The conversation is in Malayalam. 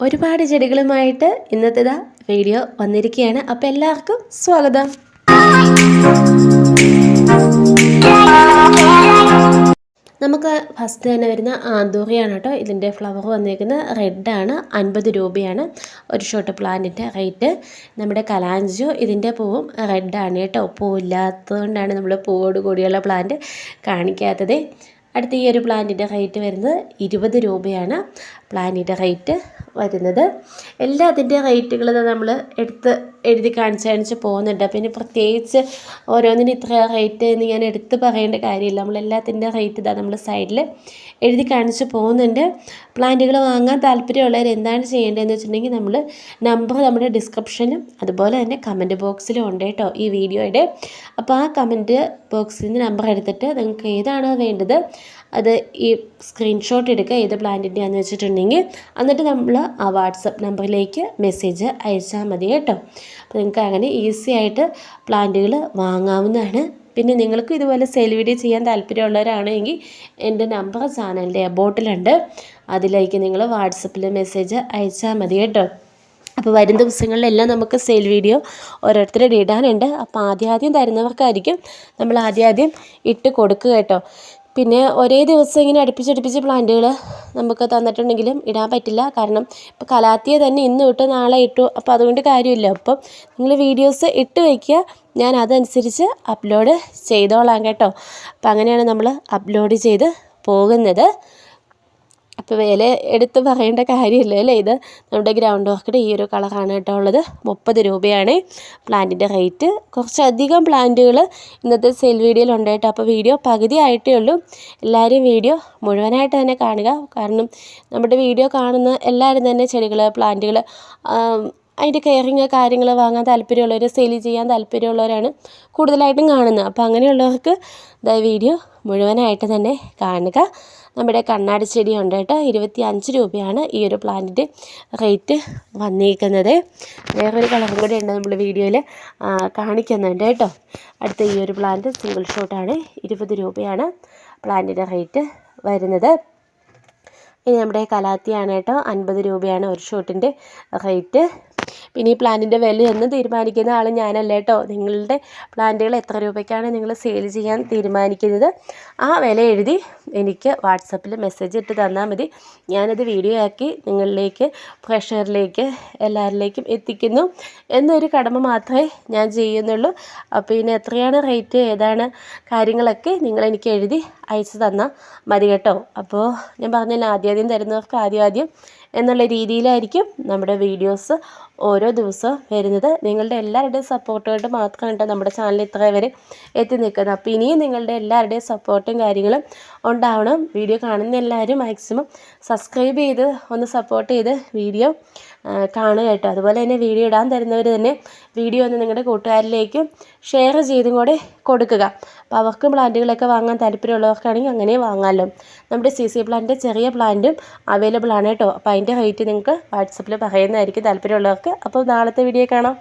ഒരുപാട് ചെടികളുമായിട്ട് ഇന്നത്തെ വീഡിയോ വന്നിരിക്കുകയാണ്. അപ്പോൾ എല്ലാവർക്കും സ്വാഗതം. നമുക്ക് ഫസ്റ്റ് തന്നെ വരുന്ന ആന്തൂറിയാണ് കേട്ടോ. ഇതിന്റെ ഫ്ലവർ വന്നിരിക്കുന്നത് റെഡാണ് അൻപത് രൂപയാണ്. ഒരു ഷോട്ട് പ്ലാന്റിന്റെ റേറ്റ് നമ്മുടെ കലാഞ്ചു ഇതിന്റെ പൂവും റെഡാണ് കേട്ടോ. പൂവില്ലാത്തതുകൊണ്ടാണ് നമ്മൾ പൂവോട് കൂടിയുള്ള പ്ലാന്റ് കാണിക്കാത്തത്. അടുത്ത ഈ ഒരു പ്ലാന്റിന്റെ റേറ്റ് വരുന്നത് ഇരുപത് രൂപയാണ്. പ്ലാന്റിന്റെ റേറ്റ് വരുന്നത്. എല്ലാത്തിന്റെ റേറ്റുകൾ നമ്മൾ എടുത്ത് എഴുതി കാണിച്ച് കാണിച്ച് പോകുന്നുണ്ട്. പിന്നെ പ്രത്യേകിച്ച് ഓരോന്നിനും ഇത്ര റേറ്റ് എന്ന് ഞാൻ എടുത്ത് പറയേണ്ട കാര്യമില്ല. നമ്മൾ എല്ലാത്തിന്റെ റേറ്റ് ഇതാ നമ്മൾ സൈഡിൽ എഴുതി കാണിച്ച് പോകുന്നുണ്ട്. പ്ലാന്റുകൾ വാങ്ങാൻ താല്പര്യമുള്ളവർ എന്താണ് ചെയ്യേണ്ടതെന്ന് വെച്ചിട്ടുണ്ടെങ്കിൽ നമ്മൾ നമ്പർ നമ്മുടെ ഡിസ്ക്രിപ്ഷനും അതുപോലെ തന്നെ കമന്റ് ബോക്സിലും ഉണ്ട് കേട്ടോ ഈ വീഡിയോയുടെ. അപ്പോൾ ആ കമന്റ് ബോക്സിൽ നിന്ന് നമ്പർ എടുത്തിട്ട് നിങ്ങൾക്ക് ഏതാണോ വേണ്ടത് അത് ഈ സ്ക്രീൻഷോട്ട് എടുക്കുക. ഏത് പ്ലാന്റിന്റെയാണെന്ന് വെച്ചിട്ടുണ്ടെങ്കിൽ എന്നിട്ട് നമ്മൾ ആ വാട്സപ്പ് നമ്പറിലേക്ക് മെസ്സേജ് അയച്ചാൽ മതി കേട്ടോ. അപ്പോൾ നിങ്ങൾക്ക് അങ്ങനെ ഈസി ആയിട്ട് പ്ലാന്റുകൾ വാങ്ങാവുന്നതാണ്. പിന്നെ നിങ്ങൾക്ക് ഇതുപോലെ സെയിൽ വീഡിയോ ചെയ്യാൻ താല്പര്യമുള്ളവരാണെങ്കിൽ എന്റെ നമ്പർ ചാനലിന്റെ അബോട്ടിലുണ്ട് അതിലേക്ക് നിങ്ങൾ വാട്സപ്പിൽ മെസ്സേജ് അയച്ചാൽ മതി കേട്ടോ. അപ്പോൾ വരും ദിവസങ്ങളിലെല്ലാം നമുക്ക് സെയിൽ വീഡിയോ ഓരോരുത്തരുടെ ഇടാനുണ്ട്. അപ്പോൾ ആദ്യം ആദ്യം തരുന്നവർക്കായിരിക്കും നമ്മൾ ആദ്യം ആദ്യം ഇട്ട് കൊടുക്കുക കേട്ടോ. പിന്നെ ഒരേ ദിവസം ഇങ്ങനെ അടുപ്പിച്ചടുപ്പിച്ച് പ്ലാന്റുകൾ നമുക്ക് തന്നിട്ടുണ്ടെങ്കിലും ഇടാൻ പറ്റില്ല. കാരണം ഇപ്പോൾ കലാത്തിയെ തന്നെ ഇന്ന് ഇട്ട് നാളെ ഇട്ടു. അപ്പോൾ അതുകൊണ്ട് കാര്യമില്ല. അപ്പം നിങ്ങൾ വീഡിയോസ് ഇട്ട് വയ്ക്കുക ഞാൻ അതനുസരിച്ച് അപ്ലോഡ് ചെയ്തോളാം കേട്ടോ. അപ്പം അങ്ങനെയാണ് നമ്മൾ അപ്ലോഡ് ചെയ്ത് പോകുന്നത്. അപ്പോൾ വില എടുത്ത് പറയേണ്ട കാര്യമില്ല അല്ലേ? ഇത് നമ്മുടെ ഗ്രൗണ്ട് ഓർക്കിഡ് ഈ ഒരു കളറാണ് കേട്ടോ ഉള്ളത്. മുപ്പത് രൂപയാണ്. പ്ലാന്റിന്റെ റേറ്റ് കുറച്ചധികം പ്ലാന്റുകൾ ഇന്നത്തെ സെൽ വീഡിയോയിൽ ഉണ്ട് കേട്ടോ. അപ്പോൾ വീഡിയോ പകുതി ആയിട്ടേ ഉള്ളൂ. എല്ലാവരും വീഡിയോ മുഴുവനായിട്ട് തന്നെ കാണുക. കാരണം നമ്മുടെ വീഡിയോ കാണുന്ന എല്ലാവരും തന്നെ ചെടികൾ പ്ലാന്റുകൾ അതിന്റെ കെയറിങ് കാര്യങ്ങൾ വാങ്ങാൻ താല്പര്യമുള്ളവർ സെയിൽ ചെയ്യാൻ താല്പര്യമുള്ളവരാണ് കൂടുതലായിട്ടും കാണുന്നത്. അപ്പോൾ അങ്ങനെയുള്ളവർക്ക് വീഡിയോ മുഴുവനായിട്ട് തന്നെ കാണുക. നമ്മുടെ കണ്ണാടി ചെടി ഉണ്ട് കേട്ടോ. ഇരുപത്തി അഞ്ച് രൂപയാണ് ഈ ഒരു പ്ലാന്റിന്റെ റേറ്റ് വന്നിരിക്കുന്നത്. വേറൊരു കളറും കൂടെ ഉണ്ട് നമ്മൾ വീഡിയോയിൽ കാണിക്കുന്നുണ്ട് കേട്ടോ. അടുത്ത ഈ ഒരു പ്ലാന്റ് സിംഗിൾ ഷോട്ടാണ് ഇരുപത് രൂപയാണ് പ്ലാന്റിന്റെ റേറ്റ് വരുന്നത്. ഇനി നമ്മുടെ കലാത്തിയാണ് കേട്ടോ. അൻപത് രൂപയാണ് ഒരു ഷോട്ടിന്റെ റേറ്റ് പിന്നെ ഈ പ്ലാന്റിന്റെ വില എന്ന് തീരുമാനിക്കുന്ന ആൾ ഞാനല്ല കേട്ടോ. നിങ്ങളുടെ പ്ലാന്റുകൾ എത്ര രൂപയ്ക്കാണ് നിങ്ങൾ സെയിൽ ചെയ്യാൻ തീരുമാനിക്കുന്നത്? ആ വില എഴുതി എനിക്ക് വാട്സപ്പിൽ മെസ്സേജ് ഇട്ട് തന്നാൽ മതി. ഞാനത് വീഡിയോ ആക്കി നിങ്ങളിലേക്ക് പ്രഷറിലേക്ക് എല്ലാവരിലേക്കും എത്തിക്കുന്നു. എന്നൊരു കടമ മാത്രമേ ഞാൻ ചെയ്യുന്നുള്ളൂ. അപ്പോൾ ഇനി എത്രയാണ് റേറ്റ് ഏതാണ് കാര്യങ്ങളൊക്കെ നിങ്ങളെനിക്ക് എഴുതി അയച്ചു തന്നാൽ മതി കേട്ടോ. അപ്പോൾ ഞാൻ പറഞ്ഞല്ലോ ആദ്യം ആദ്യം തരുന്നവർക്ക് ആദ്യം ആദ്യം എന്നുള്ള രീതിയിലായിരിക്കും നമ്മുടെ വീഡിയോസ് ഓരോ ദിവസവും വരുന്നത്. നിങ്ങളുടെ എല്ലാവരുടെയും സപ്പോർട്ട് കൊണ്ട് മാത്രമാണ് നമ്മുടെ ചാനൽ ഇത്ര വരെ എത്തി നിൽക്കുന്നത്. അപ്പോൾ ഇനിയും നിങ്ങളുടെ എല്ലാവരുടെയും സപ്പോർട്ടും കാര്യങ്ങളും ഉണ്ടാവണം. വീഡിയോ കാണുന്ന എല്ലാവരും മാക്സിമം സബ്സ്ക്രൈബ് ചെയ്ത് ഒന്ന് സപ്പോർട്ട് ചെയ്ത് വീഡിയോ കാണുക കേട്ടോ. അതുപോലെ തന്നെ വീഡിയോ ഇടാൻ തരുന്നവർ തന്നെ വീഡിയോ ഒന്ന് നിങ്ങളുടെ കൂട്ടുകാരിലേക്ക് ഷെയർ ചെയ്തും കൂടെ കൊടുക്കുക. അപ്പോൾ അവർക്കും പ്ലാന്റുകളൊക്കെ വാങ്ങാൻ താല്പര്യമുള്ളവർക്കാണെങ്കിൽ അങ്ങനെ വാങ്ങാമല്ലോ നമ്മുടെ സി സി പ്ലാന്റിന്റെ ചെറിയ പ്ലാന്റും അവൈലബിൾ ആണ് കേട്ടോ. അപ്പോൾ അതിന്റെ റേറ്റ് നിങ്ങൾക്ക് വാട്സപ്പിൽ പറയുന്നതായിരിക്കും താല്പര്യമുള്ളവർക്ക്. അപ്പോൾ നാളത്തെ വീഡിയോ കാണാം.